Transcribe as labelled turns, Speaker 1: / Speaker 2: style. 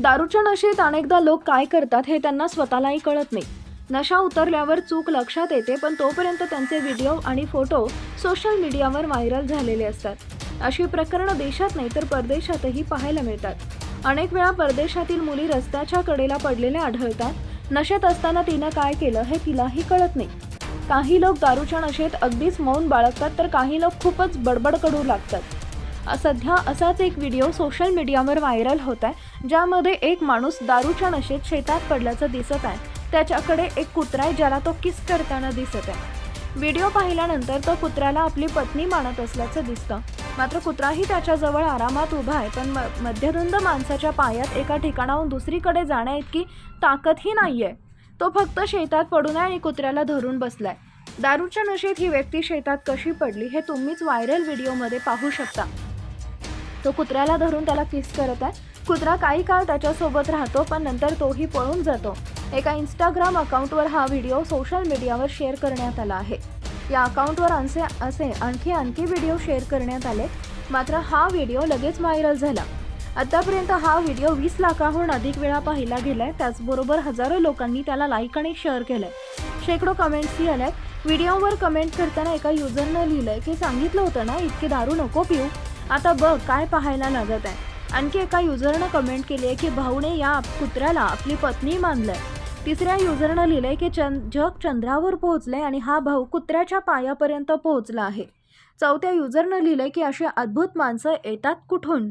Speaker 1: दारूच्या नशेत अनेकदा लोक काय करतात हे त्यांना स्वतःलाही कळत नाही. नशा उतरल्यावर चूक लक्षात येते पण तोपर्यंत त्यांचे व्हिडिओ आणि फोटो सोशल मीडियावर व्हायरल झालेले असतात. अशी प्रकरणं देशात नाही तर परदेशातही पाहायला मिळतात. अनेक वेळा परदेशातील मुली रस्त्याच्या कडेला पडलेल्या आढळतात. नशेत असताना तिनं काय केलं हे तिलाही कळत नाही. काही लोक दारूच्या नशेत अगदीच मौन बाळगतात तर काही लोक खूपच बडबड करू लागतात. सध्या असाच एक व्हिडिओ सोशल मीडियावर व्हायरल होत आहे ज्यामध्ये एक माणूस दारूच्या नशेत शेतात पडल्याचं दिसत आहे. त्याच्याकडे एक कुत्रा आहे ज्याला तो किस करताना दिसत आहे. व्हिडिओ पाहिल्यानंतर तो कुत्र्याला आपली पत्नी मानत असल्याचं दिसतं. मात्र कुत्राही त्याच्याजवळ आरामात उभा आहे पण म- मध्यधुंद माणसाच्या पायात एका ठिकाणाहून दुसरीकडे जाण्याइतकी ताकदही नाही आहे तो फक्त शेतात पडून आहे आणि कुत्र्याला धरून बसलाय. दारूच्या नशेत ही व्यक्ती शेतात कशी पडली हे तुम्हीच व्हायरल व्हिडिओमध्ये पाहू शकता. तो कुत्र्याला धरून त्याला किस करत आहे. कुत्रा काही काळ त्याच्यासोबत राहतो पण नंतर तोही पळून जातो. एका इंस्टाग्राम अकाउंटवर हा व्हिडिओ सोशल मीडियावर शेअर करण्यात आला आहे. या अकाउंटवर असे असे आणखी आणखी व्हिडिओ शेअर करण्यात आले. मात्र हा व्हिडिओ लगेच व्हायरल झाला. आतापर्यंत हा व्हिडिओ वीस लाखाहून अधिक वेळा पाहिला गेलाय. त्याचबरोबर हजारो लोकांनी त्याला लाईक आणि शेअर केलंय. शेकडो कमेंट्सही आल्यात. व्हिडिओवर कमेंट करताना एका युजरनं लिहिलंय की सांगितलं होतं ना इतके दारू नको पिऊ. आता बघ काय पाहायला लागत आहे. आणखी एका युजरनं कमेंट केली आहे की भाऊने या कुत्र्याला आपली पत्नी मानलंय. तिसऱ्या युजरनं लिहिलंय की चंद जग चंद्रावर पोहोचलंय आणि हा भाऊ कुत्र्याच्या पायापर्यंत पोहोचला आहे. चौथ्या युजरनं लिहिलंय की अशी अद्भुत माणसं येतात कुठून?